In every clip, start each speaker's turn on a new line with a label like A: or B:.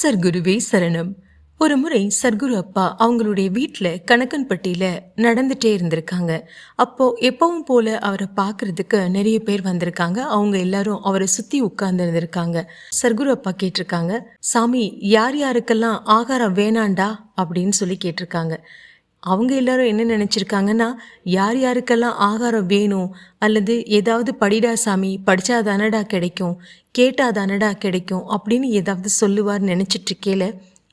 A: சர்க்குருவே சரணம். ஒரு முறை சர்க்குரு அப்பா அவங்களுடைய வீட்டில் கணக்கன்பட்டியில் நடந்துட்டே இருந்திருக்காங்க. அப்போது எப்பவும் போல அவரை பார்க்கறதுக்கு நிறைய பேர் வந்திருக்காங்க. அவங்க எல்லாரும் அவரை சுற்றி உட்கார்ந்துருந்துருக்காங்க சர்க்குரு அப்பா கேட்டிருக்காங்க சாமி யார் யாருக்கெல்லாம் ஆகாரம் வேணாண்டா? அப்படின்னு சொல்லி கேட்டிருக்காங்க. அவங்க எல்லாரும் என்ன நினச்சிருக்காங்கன்னா யார் யாருக்கெல்லாம் ஆகாரம் வேணும்? அல்லது ஏதாவது படிடா சாமி படித்தா தானடா கிடைக்கும் கேட்டா தானடா கிடைக்கும் அப்படின்னு ஏதாவது சொல்லுவார் நினச்சிட்ருக்கேல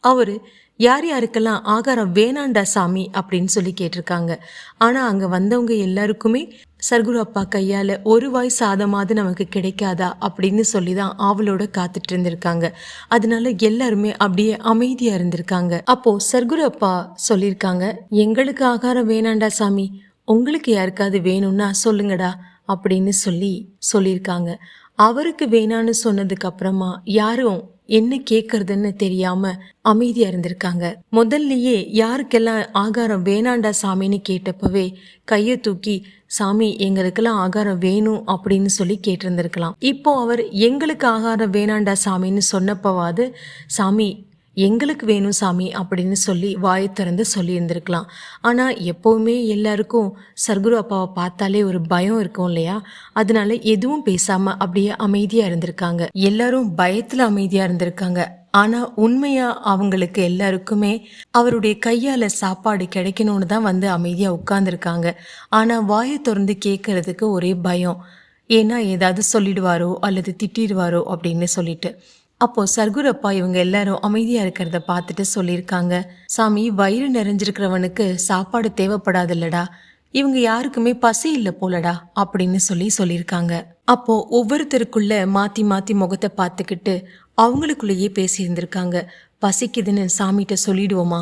A: அவர் யார் யாருக்கெல்லாம் ஆகாரம் வேணாண்டா சாமி? அப்படின்னு சொல்லி கேட்டிருக்காங்க. ஆனால் அங்கே வந்தவங்க எல்லாருக்குமே சர்க்குரு அப்பா கையால் ஒரு வாய் சாதமாவது நமக்கு கிடைக்காதா? அப்படின்னு சொல்லி தான் ஆவலோட காத்துட்டு இருந்திருக்காங்க. அதனால எல்லாருமே அப்படியே அமைதியாக இருந்திருக்காங்க. அப்போ சர்க்குரு அப்பா சொல்லியிருக்காங்க எங்களுக்கு ஆகாரம் வேணாண்டா சாமி. உங்களுக்கு யாருக்காவது வேணும்னா சொல்லுங்கடா அப்படின்னு சொல்லி சொல்லியிருக்காங்க அவருக்கு வேணான்னு சொன்னதுக்கு அப்புறமா யாரும் என்ன கேட்கறதுன்னு தெரியாம அமைதியா இருந்திருக்காங்க. முதல்லயே யாருக்கெல்லாம் ஆகாரம் வேணாண்டா சாமின்னு கேட்டப்பவே கையை தூக்கி சாமி எங்களுக்கெல்லாம் ஆகாரம் வேணும் அப்படின்னு சொல்லி கேட்டிருந்திருக்கலாம். இப்போ அவர் எங்களுக்கு ஆகாரம் வேணாண்டா சாமின்னு சொன்னப்பவாது சாமி எங்களுக்கு வேணும் சாமி அப்படின்னு சொல்லி வாயை திறந்து சொல்லியிருந்திருக்கலாம். ஆனால் எப்போவுமே எல்லாருக்கும் சர்க்குரு அப்பாவை பார்த்தாலே ஒரு பயம் இருக்கும் இல்லையா? அதனால எதுவும் பேசாமல் அப்படியே அமைதியாக இருந்திருக்காங்க. எல்லாரும் பயத்தில் அமைதியாக இருந்திருக்காங்க. ஆனால் உண்மையாக அவங்களுக்கு எல்லாருக்குமே அவருடைய கையால் சாப்பாடு கிடைக்கணும்னு தான் வந்து அமைதியாக உட்கார்ந்துருக்காங்க. ஆனால் வாயை திறந்து கேட்கறதுக்கு ஒரே பயம். ஏன்னா ஏதாவது சொல்லிடுவாரோ அல்லது திட்டிடுவாரோ அப்படின்னு சொல்லிட்டு. அப்போ சர்க்குரப்பா இவங்க எல்லாரும் அமைதியா இருக்கிறத பார்த்துட்டு சொல்லியிருக்காங்க. சாமி வயிறு நிறைஞ்சிருக்கிறவனுக்கு சாப்பாடு தேவைப்படாதுல்லடா. இவங்க யாருக்குமே பசி இல்லை போலடா அப்படின்னு சொல்லி சொல்லியிருக்காங்க. அப்போ ஒவ்வொருத்தருக்குள்ள மாத்தி மாத்தி முகத்தை பார்த்துக்கிட்டு அவங்களுக்குள்ளேயே பேசியிருந்திருக்காங்க. பசிக்குதுன்னு சாமிகிட்ட சொல்லிடுவோமா?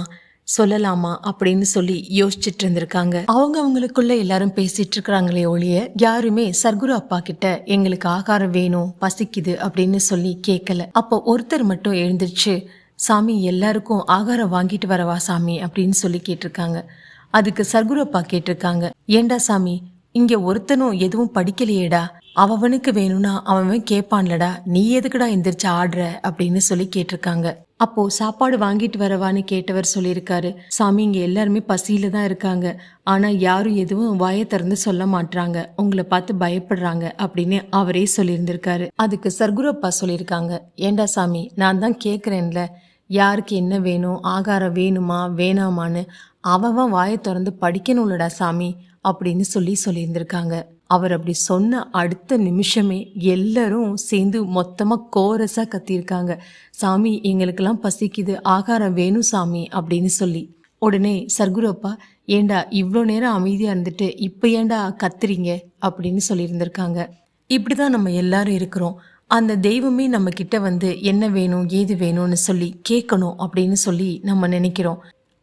A: சொல்லலாமா அப்படின்னு சொல்லி யோசிச்சுட்டு இருந்திருக்காங்க. அவங்க அவங்களுக்குள்ள எல்லாரும் பேசிட்டு இருக்கிறாங்களே ஒழிய யாருமே சர்க்குரு அப்பா கிட்ட எங்களுக்கு ஆகாரம் வேணும் பசிக்குது அப்படின்னு சொல்லி கேட்கல அப்போ ஒருத்தர் மட்டும் எழுந்திருச்சு சாமி எல்லாருக்கும் ஆகாரம் வாங்கிட்டு வரவா சாமி? அப்படின்னு சொல்லி கேட்டிருக்காங்க. அதுக்கு சர்க்குரு அப்பா கேட்டிருக்காங்க. ஏண்டா சாமி இங்க ஒருத்தனும் எதுவும் படிக்கலையேடா? அவனுக்கு வேணும்னா அவன் கேட்பான்லடா நீ எதுக்குடா எந்திரிச்சு ஆடுற? அப்படின்னு சொல்லி கேட்டிருக்காங்க. அப்போ சாப்பாடு வாங்கிட்டு வரவான்னு கேட்டவர் சொல்லியிருக்காரு. சாமி இங்க எல்லாருமே பசியில தான் இருக்காங்க. ஆனா யாரும் எதுவும் வாயை திறந்து சொல்ல மாட்றாங்க. உங்களை பார்த்து பயப்படுறாங்க. அப்படின்னு அவரே சொல்லியிருந்திருக்காரு. அதுக்கு சர்க்குரப்பா சொல்லியிருக்காங்க. ஏண்டா சாமி நான் தான் கேட்குறேன்ல யாருக்கு என்ன வேணும்? ஆகாரம் வேணுமா? வேணாமான்னு அவன் வாயை திறந்து படிக்கணும்லடா சாமி. அப்படின்னு சொல்லி சொல்லியிருந்திருக்காங்க. அவர் அப்படி சொன்ன அடுத்த நிமிஷமே எல்லாரும் சேர்ந்து மொத்தமாக கோரஸாக கத்தியிருக்காங்க. சாமி எங்களுக்கெல்லாம் பசிக்குது. ஆகாரம் வேணும் சாமி அப்படின்னு சொல்லி. உடனே சர்க்குரு அப்பா ஏண்டா இவ்வளோ நேரம் அமைதியாக இருந்துட்டு இப்போ ஏண்டா கத்துறீங்க? அப்படின்னு சொல்லியிருந்திருக்காங்க. இப்படி தான் நம்ம எல்லாரும் இருக்கிறோம். அந்த தெய்வமே நம்ம கிட்ட வந்து என்ன வேணும் ஏது வேணும்னு சொல்லி கேட்கணும் அப்படின்னு சொல்லி நம்ம நினைக்கிறோம்.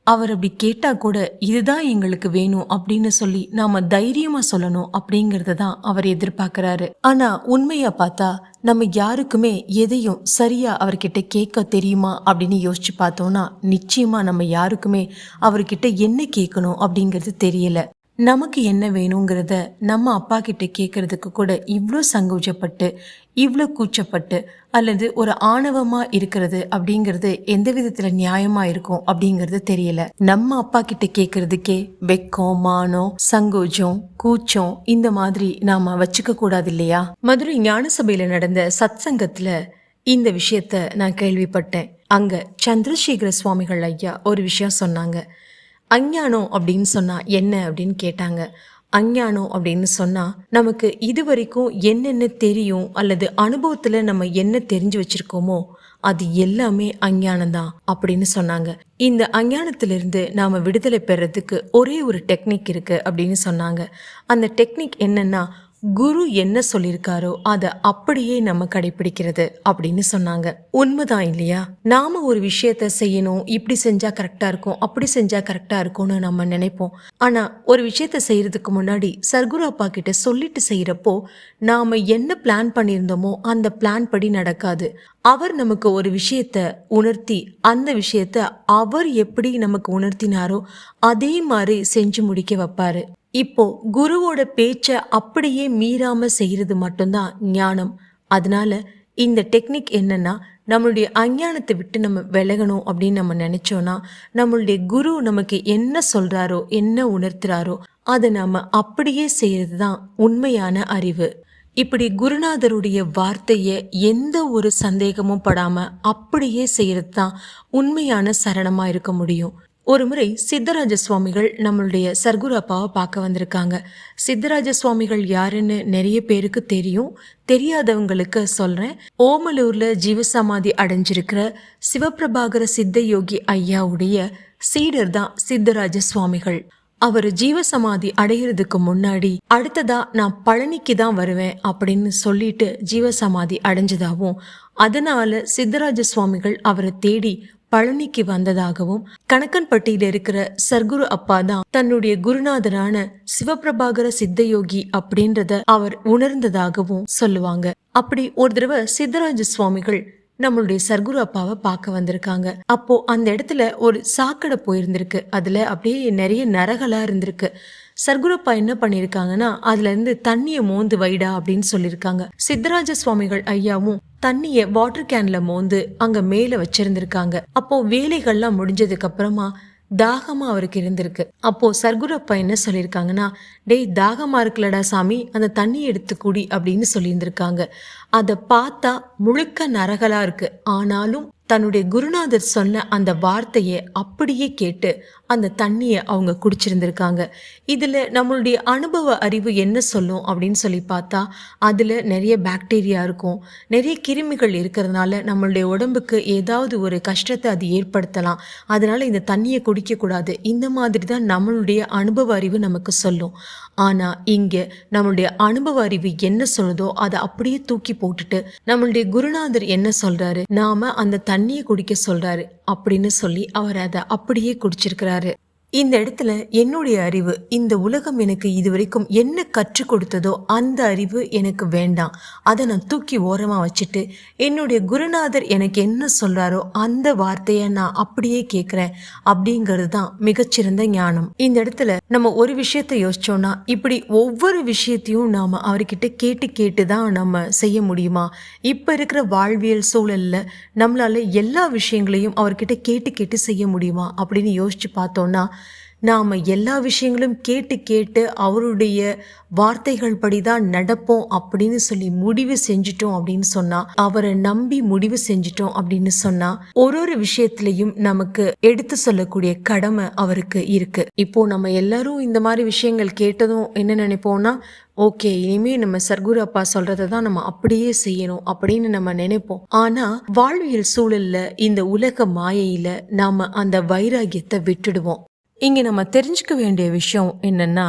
A: அவர் அப்படி கேட்டால் கூட இதுதான் எங்களுக்கு வேணும் அப்படின்னு சொல்லி நாம தைரியமாக சொல்லணும் அப்படிங்கிறத தான் அவர் எதிர்பார்க்குறாரு. ஆனால் உண்மையாக பார்த்தா நம்ம யாருக்குமே எதையும் சரியாக அவர்கிட்ட கேட்க தெரியுமா அப்படின்னு யோசிச்சு பார்த்தோம்னா நிச்சயமாக நம்ம யாருக்குமே அவர்கிட்ட என்ன கேட்கணும் அப்படிங்கிறது தெரியல. நமக்கு என்ன வேணுங்கிறத நம்ம அப்பா கிட்ட கேட்கறதுக்கு கூட இவ்வளோ சங்கோஜப்பட்டு இவ்வளோ கூச்சப்பட்டு அல்லது ஒரு ஆணவமாக இருக்கிறது அப்படிங்கிறது எந்த விதத்தில் நியாயமாக இருக்கும் அப்படிங்கிறது தெரியல. நம்ம அப்பா கிட்ட கேட்கறதுக்கே வெக்கம் மானம் சங்கோஜம் கூச்சம் இந்த மாதிரி நாம் வச்சுக்க கூடாது இல்லையா? மதுரை ஞான சபையில் நடந்த சத் சங்கத்தில் இந்த விஷயத்த நான் கேள்விப்பட்டேன். அங்கே சந்திரசேகர சுவாமிகள் ஐயா ஒரு விஷயம் சொன்னாங்க. அஞ்ஞானம் அப்படின்னு சொன்னா என்ன அப்படின்னு கேட்டாங்க. அஞ்ஞானம் அப்படின்னு சொன்னா நமக்கு இது வரைக்கும் என்னென்ன தெரியும் அல்லது அனுபவத்துல நம்ம என்ன தெரிஞ்சு வச்சிருக்கோமோ அது எல்லாமே அஞ்ஞானம் தான் அப்படின்னு சொன்னாங்க. இந்த அஞ்ஞானத்திலிருந்து நாம விடுதலை பெறதுக்கு ஒரே ஒரு டெக்னிக் இருக்கு அப்படின்னு சொன்னாங்க. அந்த டெக்னிக் என்னன்னா குரு என்ன சொல்லியிருக்காரோ அதை அப்படியே நம்ம கடைபிடிக்கிறது அப்படின்னு சொன்னாங்க. உண்மைதான் இல்லையா? நாம ஒரு விஷயத்த செய்யணும் இப்படி செஞ்சா கரெக்டா இருக்கும் அப்படி செஞ்சா கரெக்டா இருக்கும்னு நம்ம நினைப்போம். ஆனா ஒரு விஷயத்த செய்யறதுக்கு முன்னாடி சர்க்குரு அப்பா கிட்ட சொல்லிட்டு செய்யறப்போ நாம என்ன பிளான் பண்ணியிருந்தோமோ அந்த பிளான் படி நடக்காது. அவர் நமக்கு ஒரு விஷயத்த உணர்த்தி அந்த விஷயத்த அவர் எப்படி நமக்கு உணர்த்தினாரோ அதே மாதிரி செஞ்சு முடிக்க வைப்பாரு. இப்போ குருவோட பேச்ச அப்படியே மீறாம செய்யறது மட்டும்தான் ஞானம். அதனால இந்த டெக்னிக் என்னன்னா நம்மளுடைய அஞ்ஞானத்தை விட்டு நம்ம விலகணும் அப்படின்னு நம்ம நினைச்சோம்னா நம்மளுடைய குரு நமக்கு என்ன சொல்றாரோ என்ன உணர்த்துறாரோ அதை நாம அப்படியே செய்யறது தான் உண்மையான அறிவு. இப்படி குருநாதருடைய வார்த்தையை எந்த ஒரு சந்தேகமும் படாம அப்படியே செய்யறது தான் உண்மையான சரணமா இருக்க முடியும். ஒரு முறை சித்தராஜ சுவாமிகள் நம்மளுடைய சர்க்குரு அப்பாவை பார்க்க வந்திருக்காங்க. சித்தராஜ சுவாமிகள் யாருன்னு நிறைய பேருக்கு தெரியும். தெரியாதவங்களுக்கு சொல்கிறேன் ஓமலூரில் ஜீவசமாதி அடைஞ்சிருக்கிற சிவபிரபாகர சித்த யோகி ஐயாவுடைய சீடர் தான் சித்தராஜ சுவாமிகள். அவர் ஜீவசமாதி அடையிறதுக்கு முன்னாடி அடுத்ததா நான் பழனிக்கு தான் வருவேன் அப்படின்னு சொல்லிட்டு ஜீவசமாதி அடைஞ்சதாவும் அதனால சித்தராஜ சுவாமிகள் அவரை தேடி பழனிக்கு வந்ததாகவும் கணக்கன்பட்டியில இருக்கிற சர்க்குரு அப்பா தான் தன்னுடைய குருநாதரான சிவபிரபாகர சித்தயோகி அப்படின்றத அவர் உணர்ந்ததாகவும் சொல்லுவாங்க. அப்படி ஒரு தடவை சித்தராஜ சுவாமிகள் நம்மளுடைய சர்க்குரு அப்பாவை பார்க்க வந்திருக்காங்க. அப்போ அந்த இடத்துல ஒரு சாக்கடை போயிருந்திருக்கு. அதுல அப்படியே நிறைய நரகலா இருந்திருக்கு. சர்க்குரப்பா என்ன பண்ணியிருக்காங்கன்னா அதுல இருந்து தண்ணியை மோந்து வைடா அப்படின்னு சொல்லியிருக்காங்க சித்தராஜ சுவாமிகள் ஐயாவும் தண்ணியை வாட்டர் கேன்ல மோந்து அங்க மேல வச்சிருந்திருக்காங்க. அப்போ வேலைகள்லாம் முடிஞ்சதுக்கு அப்புறமா தாகமா அவருக்கு இருந்திருக்கு. அப்போ சர்க்குரப்பா என்ன சொல்லியிருக்காங்கன்னா டேய் தாகமா இருக்குல்லடா சாமி அந்த தண்ணி எடுத்து குடி அப்படின்னு சொல்லியிருந்திருக்காங்க. அதை பார்த்தா முழுக்க நரகலா இருக்கு. ஆனாலும் தன்னுடைய குருநாதர் சொன்ன அந்த வார்த்தையை அப்படியே கேட்டு அந்த தண்ணியை அவங்க குடிச்சிருந்திருக்காங்க. இதில் நம்மளுடைய அனுபவ அறிவு என்ன சொல்லும் அப்படின்னு சொல்லி பார்த்தா அதில் நிறைய பாக்டீரியா இருக்கும். நிறைய கிருமிகள் இருக்கிறதுனால நம்மளுடைய உடம்புக்கு ஏதாவது ஒரு கஷ்டத்தை அது ஏற்படுத்தலாம். அதனால் இந்த தண்ணியை குடிக்கக்கூடாது. இந்த மாதிரி தான் நம்மளுடைய அனுபவ அறிவு நமக்கு சொல்லும். ஆனால் இங்கே நம்மளுடைய அனுபவ அறிவு என்ன சொல்லுதோ அதை அப்படியே தூக்கி போட்டுட்டு நம்மளுடைய குருநாதர் என்ன சொல்றாரு? நாம அந்த தண்ணியை குடிக்க சொல்றாரு அப்படின்னு சொல்லி அவர் அதை அப்படியே குடிச்சிருக்கிறாரு. இந்த இடத்துல என்னுடைய அறிவு இந்த உலகம் எனக்கு இதுவரைக்கும் என்ன கற்றுக் கொடுத்ததோ அந்த அறிவு எனக்கு வேண்டாம். அதை நான் தூக்கி ஓரமாக வச்சுட்டு என்னுடைய குருநாதர் எனக்கு என்ன சொல்றாரோ அந்த வார்த்தையை நான் அப்படியே கேட்குறேன் அப்படிங்கிறது தான் மிகச்சிறந்த ஞானம். இந்த இடத்துல நம்ம ஒரு விஷயத்தை யோசிச்சோம்னா இப்படி ஒவ்வொரு விஷயத்தையும் நாம் அவர்கிட்ட கேட்டு கேட்டு தான் நம்ம செய்ய முடியுமா? இப்போ இருக்கிற வாழ்வியல் சூழலில் நம்மளால எல்லா விஷயங்களையும் அவர்கிட்ட கேட்டு கேட்டு செய்ய முடியுமா? அப்படின்னு யோசிச்சு பார்த்தோன்னா நாம் எல்லா விஷயங்களும் கேட்டு கேட்டு அவருடைய வார்த்தைகள் படி தான் நடப்போம் அப்படின்னு சொல்லி முடிவு செஞ்சிட்டோம் அப்படின்னு சொன்னா அவரை நம்பி முடிவு செஞ்சிட்டோம் அப்படின்னு சொன்னா ஒரு ஒரு விஷயத்திலையும் நமக்கு எடுத்து சொல்லக்கூடிய கடமை அவருக்கு இருக்கு. இப்போ நம்ம எல்லாரும் இந்த மாதிரி விஷயங்கள் கேட்டதும் என்ன நினைப்போம்னா ஓகே இனிமே நம்ம சர்க்குரு அப்பா சொல்றதை தான் நம்ம அப்படியே செய்யணும் அப்படின்னு நம்ம நினைப்போம். ஆனா வாழ்வியல் சூழல்ல இந்த உலக மாயையில நாம அந்த வைராகியத்தை விட்டுடுவோம். இங்கே நம்ம தெரிஞ்சுக்க வேண்டிய விஷயம் என்னன்னா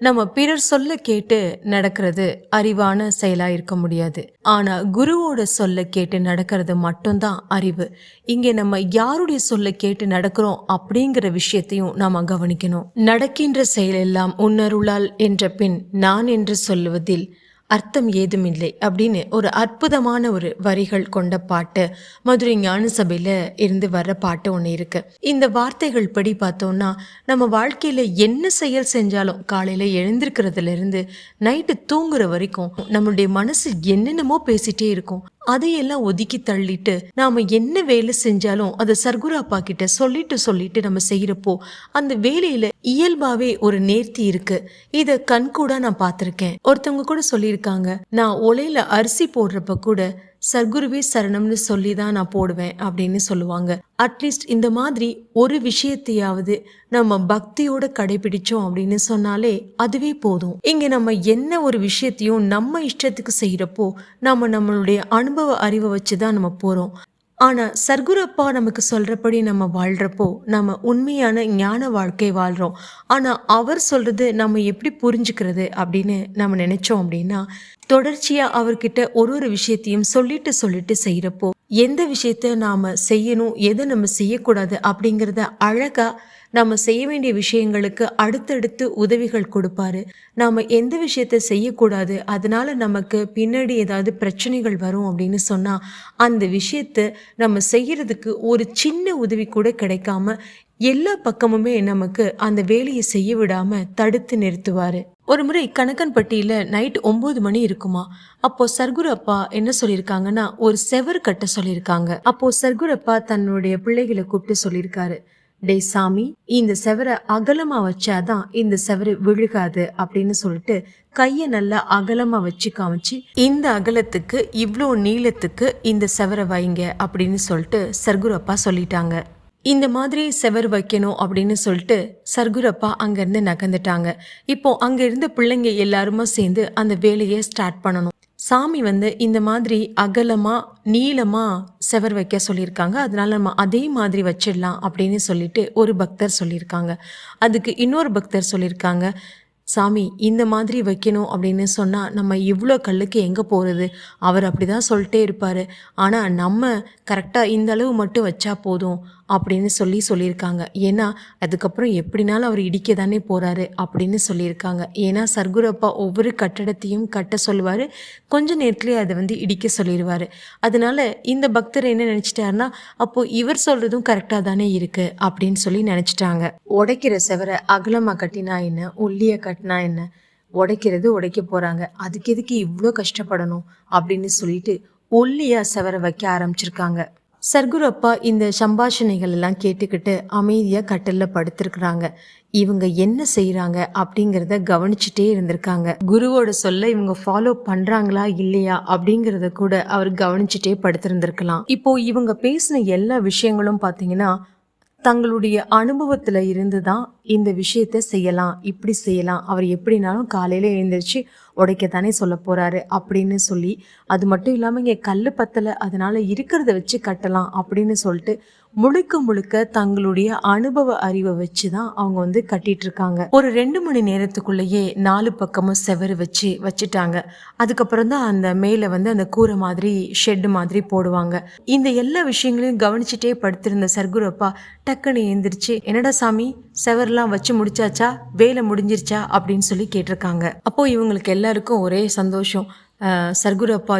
A: நம்ம பிறர் சொல்ல கேட்டு நடக்கிறது அறிவான செயலாக இருக்க முடியாது. ஆனால் குருவோட சொல்ல கேட்டு நடக்கிறது மட்டும்தான் அறிவு. இங்கே நம்ம யாருடைய சொல்ல கேட்டு நடக்கிறோம் அப்படிங்கிற விஷயத்தையும் நாம் கவனிக்கணும். நடக்கின்ற செயலெல்லாம் உன்னருளால் என்ற பின் நான் என்று சொல்லுவதில் அர்த்தம் ஏதுமில்லை அப்படின்னு ஒரு அற்புதமான ஒரு வரிகள் கொண்ட பாட்டு. மதுரை ஞான சபையில இருந்து வர்ற பாட்டு ஒன்று இருக்கு. இந்த வார்த்தைகள் படி பார்த்தோம்னா நம்ம வாழ்க்கையில என்ன செயல் செஞ்சாலும் காலையில எழுந்திருக்கிறதுல இருந்து நைட்டு தூங்குற வரைக்கும் நம்மளுடைய மனசு என்னென்னமோ பேசிட்டே இருக்கும். அதையெல்லாம் ஒதுக்கி தள்ளிட்டு நாம என்ன வேலை செஞ்சாலும் அதை சர்க்குரு அப்பா கிட்ட சொல்லிட்டு சொல்லிட்டு நம்ம செய்யறப்போ அந்த வேலையில இயல்பாவே ஒரு நேர்த்தி இருக்கு. இத கண்கூடா நான் பார்த்திருக்கேன். ஒருத்தவங்க கூட சொல்லியிருக்காங்க. நான் ஒலையில அரிசி போடுறப்ப கூட சர்க்குருவே சரணம்னு சொல்லி தான் நான் போடுவேன் அப்படின்னு சொல்லுவாங்க. அட்லீஸ்ட் இந்த மாதிரி ஒரு விஷயத்தையாவது நம்ம பக்தியோட கடைபிடிச்சோம் அப்படின்னு சொன்னாலே அதுவே போதும். இங்க நம்ம என்ன ஒரு விஷயத்தையும் நம்ம இஷ்டத்துக்கு செய்யறப்போ நம்ம நம்மளுடைய அனுபவ அறிவை வச்சு தான் நம்ம போறோம். ஆனால் சர்க்குரப்பா நமக்கு சொல்கிறபடி நம்ம வாழ்கிறப்போ நம்ம உண்மையான ஞான வாழ்க்கை வாழ்கிறோம் ஆனால் அவர் சொல்கிறது நம்ம எப்படி புரிஞ்சுக்கிறது அப்படின்னு நம்ம நினச்சோம் அப்படின்னா தொடர்ச்சியாக அவர்கிட்ட ஒரு ஒரு விஷயத்தையும் சொல்லிட்டு சொல்லிட்டு செய்கிறப்போ எந்த விஷயத்த நாம் செய்யணும் எதை நம்ம செய்யக்கூடாது அப்படிங்கிறத அழகாக நம்ம செய்ய வேண்டிய விஷயங்களுக்கு அடுத்தடுத்து உதவிகள் கொடுப்பாரு. நாம் எந்த விஷயத்த செய்யக்கூடாது அதனால் நமக்கு பின்னாடி ஏதாவது பிரச்சனைகள் வரும் அப்படின்னு சொன்னால் அந்த விஷயத்த நம்ம செய்கிறதுக்கு ஒரு சின்ன உதவி கூட கிடைக்காம எல்லா பக்கமுமே நமக்கு அந்த வேலையை செய்ய விடாமல் தடுத்து நிறுத்துவார். ஒரு முறை கணக்கன்பட்டியில் நைட் ஒம்பது மணி இருக்குமா? அப்போ சர்க்குரு அப்பா என்ன சொல்லியிருக்காங்கன்னா ஒரு செவர் கட்ட சொல்லியிருக்காங்க. அப்போ சர்க்குரு அப்பா தன்னுடைய பிள்ளைகளை கூப்பிட்டு சொல்லியிருக்காரு. டேய் சாமி இந்த செவரை அகலமா வச்சாதான் இந்த செவரு விழுகாது அப்படின்னு சொல்லிட்டு கைய நல்லா அகலமா வச்சு காமிச்சு இந்த அகலத்துக்கு இவ்வளோ நீளத்துக்கு இந்த செவரை வைங்க அப்படின்னு சொல்லிட்டு சர்க்குரப்பா சொல்லிட்டாங்க. இந்த மாதிரி செவர் வைக்கணும் அப்படின்னு சொல்லிட்டு சர்க்குரப்பா அங்கேருந்து நகர்ந்துட்டாங்க. இப்போ அங்கே இருந்த பிள்ளைங்க எல்லாருமா சேர்ந்து அந்த வேலையை ஸ்டார்ட் பண்ணணும். சாமி வந்து இந்த மாதிரி அகலமாக நீளமாக செவர் வைக்க சொல்லியிருக்காங்க. அதனால நம்ம அதே மாதிரி வச்சிடலாம் அப்படின்னு சொல்லிட்டு ஒரு பக்தர் சொல்லியிருக்காங்க. அதுக்கு இன்னொரு பக்தர் சொல்லியிருக்காங்க சாமி இந்த மாதிரி வைக்கணும் அப்படின்னு சொன்னால் நம்ம இவ்வளோ கல்லுக்கு எங்கே போகிறது அவர் அப்படி தான் சொல்லிட்டே இருப்பார். ஆனால் நம்ம கரெக்டாக இந்த அளவு மட்டும் வச்சா போதும். அப்படின்னு சொல்லி சொல்லியிருக்காங்க. ஏன்னா அதுக்கப்புறம் எப்படினாலும் அவர் இடிக்க தானே போகிறாரு அப்படின்னு சொல்லியிருக்காங்க. ஏன்னா சர்க்குரப்பா ஒவ்வொரு கட்டடத்தையும் கட்ட சொல்லுவார். கொஞ்ச நேரத்துலேயே அதை வந்து இடிக்க சொல்லிடுவார் அதனால இந்த பக்தர் என்ன நினச்சிட்டாருன்னா அப்போது இவர் சொல்கிறதும் கரெக்டாக தானே இருக்குது அப்படின்னு சொல்லி நினச்சிட்டாங்க. உடைக்கிற செவரை அகலமாக கட்டினா என்ன? ஒல்லியாக கட்டினா என்ன? உடைக்கிறது உடைக்க போகிறாங்க அதுக்கு எதுக்கு இவ்வளோ கஷ்டப்படணும் அப்படின்னு சொல்லிட்டு ஒல்லியாக செவரை வைக்க ஆரம்பிச்சிருக்காங்க. சர்க்குரு அப்பா இந்த சம்பாஷணைகள் எல்லாம் கேட்டுக்கிட்டு அமைதியாக கட்டிலில் படுத்திருக்கிறாங்க. இவங்க என்ன செய்கிறாங்க அப்படிங்கிறத கவனிச்சுட்டே இருந்திருக்காங்க. குருவோட சொல்ல இவங்க ஃபாலோ பண்ணுறாங்களா இல்லையா அப்படிங்கிறத கூட அவர் கவனிச்சுட்டே படுத்திருந்திருக்கலாம். இப்போ இவங்க பேசின எல்லா விஷயங்களும் பார்த்தீங்கன்னா தங்களுடைய அனுபவத்தில் இருந்து தான் இந்த விஷயத்த செய்யலாம் இப்படி செய்யலாம். அவர் எப்படினாலும் காலையில் எழுந்திரிச்சு உடைக்கத்தானே சொல்ல போகிறாரு அப்படின்னு சொல்லி அது மட்டும் இல்லாமல் இங்கே கல் பத்தலை அதனால் இருக்கிறத வச்சு கட்டலாம் அப்படின்னு சொல்லிட்டு முழுக்க முழுக்க தங்களுடைய அனுபவ அறிவை வச்சு தான் அவங்க வந்து கட்டிட்டு இருக்காங்க ஒரு ரெண்டு மணி நேரத்துக்குள்ளேயே நாலு பக்கமும் செவரு வச்சு வச்சுட்டாங்க. அதுக்கப்புறம் தான் அந்த மேலே வந்து அந்த கூரை மாதிரி ஷெட் மாதிரி போடுவாங்க. இந்த எல்லா விஷயங்களையும் கவனிச்சுட்டே படுத்திருந்த சர்க்குரப்பா டக்குன்னு எந்திரிச்சு என்னடா சாமி செவர்லாம் வச்சு முடிச்சாச்சா? வேலை முடிஞ்சிருச்சா? அப்படின்னு சொல்லி கேட்டிருக்காங்க. அப்போ இவங்களுக்கு எல்லாருக்கும் ஒரே சந்தோஷம். அஹ், சர்க்குரு அப்பா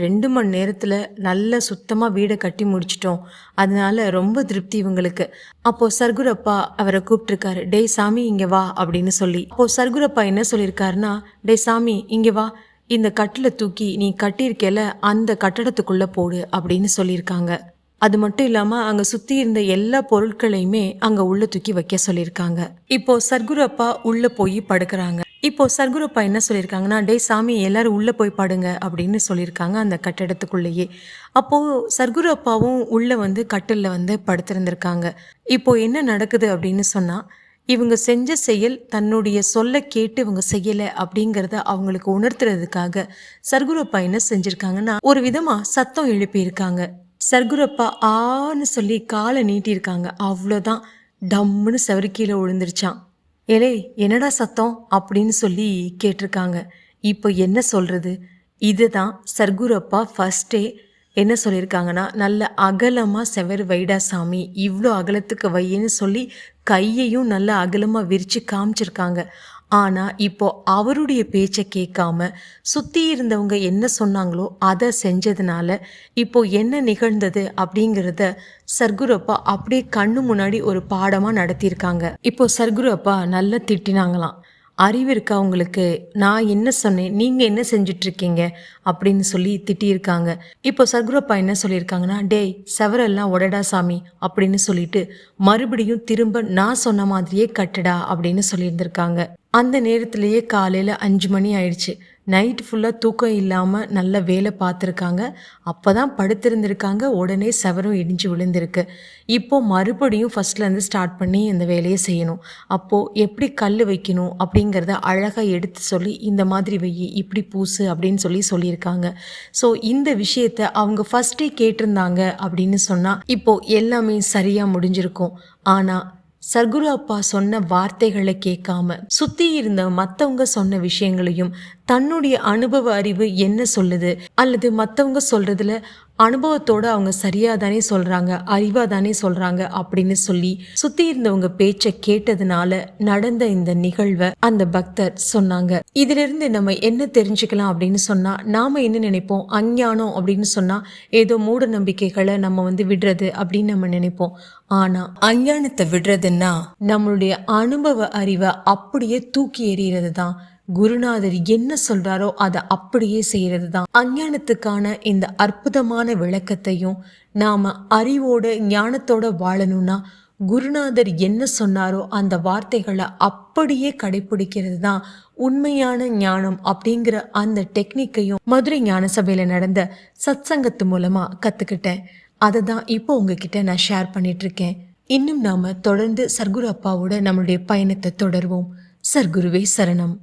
A: ரெண்டு மணி நேரத்தில் நல்ல சுத்தமாக வீடை கட்டி முடிச்சிட்டோம். அதனால ரொம்ப திருப்தி இவங்களுக்கு. அப்போது சர்க்குரு அப்பா அவரை கூப்பிட்டுருக்காரு. டே சாமி இங்கே வா அப்படின்னு சொல்லி. அப்போது சர்க்குரு அப்பா என்ன சொல்லியிருக்காருன்னா டே சாமி இங்கே வா. இந்த கட்டில் தூக்கி நீ கட்டியிருக்கல அந்த கட்டடத்துக்குள்ளே போடு அப்படின்னு சொல்லியிருக்காங்க. அது மட்டும் இல்லாமல் அங்கே சுற்றி இருந்த எல்லா பொருட்களையுமே அங்கே உள்ள தூக்கி வைக்க சொல்லியிருக்காங்க. இப்போ சர்க்குரு அப்பா உள்ளே போய் படுக்கிறாங்க. இப்போ சர்க்குருப்பா என்ன சொல்லியிருக்காங்கன்னா டே சாமி எல்லாரும் உள்ளே போய் பாடுங்க அப்படின்னு சொல்லியிருக்காங்க அந்த கட்டடத்துக்குள்ளேயே. அப்போது சர்க்குரு அப்பாவும் வந்து கட்டிலில் வந்து படுத்திருந்திருக்காங்க. இப்போ என்ன நடக்குது அப்படின்னு சொன்னால் இவங்க செஞ்ச செயல் தன்னுடைய சொல்ல கேட்டு இவங்க செய்யலை அப்படிங்கிறத அவங்களுக்கு உணர்த்துறதுக்காக சர்க்குரப்பா என்ன செஞ்சுருக்காங்கன்னா ஒரு விதமாக சத்தம் எழுப்பியிருக்காங்க. சர்க்குரப்பா ஆன்னு சொல்லி காலை நீட்டியிருக்காங்க. அவ்வளோதான் டம்முன்னு செவரு கீழே விழுந்துருச்சான் ஏலே என்னடா சத்தம்? அப்படின்னு சொல்லி கேட்டிருக்காங்க. இப்போ என்ன சொல்கிறது இதுதான் சர்க்குரப்பா ஃபஸ்ட்டே என்ன சொல்லியிருக்காங்கன்னா நல்ல அகலமாக செவர் வைடா சாமி இவ்வளோ அகலத்துக்கு வையன்னு சொல்லி கையையும் நல்ல அகலமாக விரித்து காமிச்சிருக்காங்க. ஆனால் இப்போ அவருடைய பேச்சை கேட்காம சுற்றி இருந்தவங்க என்ன சொன்னாங்களோ அதை செஞ்சதுனால இப்போ என்ன நிகழ்ந்தது அப்படிங்கிறத சர்க்குருப்பா அப்படியே கண்ணு முன்னாடி ஒரு பாடமாக நடத்தியிருக்காங்க. இப்போ சர்க்குரப்பா நல்லா திட்டினாங்களாம். அறிவு இருக்கா உங்களுக்கு? நான் என்ன சொன்னேன்? நீங்கள் என்ன செஞ்சிட்ருக்கீங்க? அப்படின்னு சொல்லி திட்டியிருக்காங்க. இப்போ சர்க்குரப்பா என்ன சொல்லியிருக்காங்கன்னா டேய் செவரெல்லாம் உடடா சாமி அப்படின்னு சொல்லிட்டு மறுபடியும் திரும்ப நான் சொன்ன மாதிரியே கட்டுடா அப்படின்னு சொல்லியிருந்திருக்காங்க. அந்த நேரத்திலேயே காலையில் அஞ்சு மணி ஆயிடுச்சு. நைட் ஃபுல்லாக தூக்கம் இல்லாமல் நல்ல வேலை பார்த்துருக்காங்க. அப்போ தான் படுத்திருந்திருக்காங்க. உடனே செவரும் இடிஞ்சு விழுந்திருக்கு. இப்போது மறுபடியும் ஃபஸ்ட்லேருந்து ஸ்டார்ட் பண்ணி இந்த வேலையை செய்யணும். அப்போது எப்படி கல் வைக்கணும் அப்படிங்கிறத அழகாக எடுத்து சொல்லி இந்த மாதிரி வை இப்படி பூசு அப்படின்னு சொல்லி சொல்லியிருக்காங்க. ஸோ இந்த விஷயத்த அவங்க ஃபஸ்ட்டே கேட்டிருந்தாங்க அப்படின்னு சொன்னால் இப்போ எல்லாமே சரியாக முடிஞ்சிருக்கும். ஆனால் சர்க்குரு அப்பா சொன்ன வார்த்தைகளை கேட்காம சுத்தி இருந்த மத்தவங்க சொன்ன விஷயங்களையும் தன்னுடைய அனுபவ அறிவு என்ன சொல்லுது? அல்லது மத்தவங்க சொல்றதுல அனுபவத்தோட அவங்க சரியாக தானே சொல்கிறாங்க அறிவாக தானே சொல்கிறாங்க அப்படின்னு சொல்லி சுற்றி இருந்தவங்க பேச்சை கேட்டதுனால நடந்த இந்த நிகழ்வை அந்த பக்தர் சொன்னாங்க. இதிலிருந்து நம்ம என்ன தெரிஞ்சுக்கலாம் அப்படின்னு சொன்னால் நாம் என்ன நினைப்போம்? அஞ்ஞானம் அப்படின்னு சொன்னால் ஏதோ மூட நம்பிக்கைகளை நம்ம வந்து விடுறது அப்படின்னு நம்ம நினைப்போம். ஆனால் அஞ்ஞானத்தை விடுறதுன்னா நம்மளுடைய அனுபவ அறிவை அப்படியே தூக்கி எறிகிறது தான் குருநாதர் என்ன சொல்றாரோ அதை அப்படியே செய்யறது தான் அஞ்ஞானத்துக்கான இந்த அற்புதமான விளக்கத்தையும் நாம அறிவோட ஞானத்தோட வாழணும்னா குருநாதர் என்ன சொன்னாரோ அந்த வார்த்தைகளை அப்படியே கடைபிடிக்கிறது தான் உண்மையான ஞானம் அப்படிங்கிற அந்த டெக்னிக்கையும் மதுரை ஞான சபையில நடந்த சத்சங்கத்து மூலமா கத்துக்கிட்டேன். அதை தான் இப்போ உங்ககிட்ட நான் ஷேர் பண்ணிட்டு இருக்கேன் இன்னும் நாம தொடர்ந்து சர்க்குரு அப்பாவோட நம்மளுடைய பயணத்தை தொடர்வோம். சர்க்குருவே சரணம்.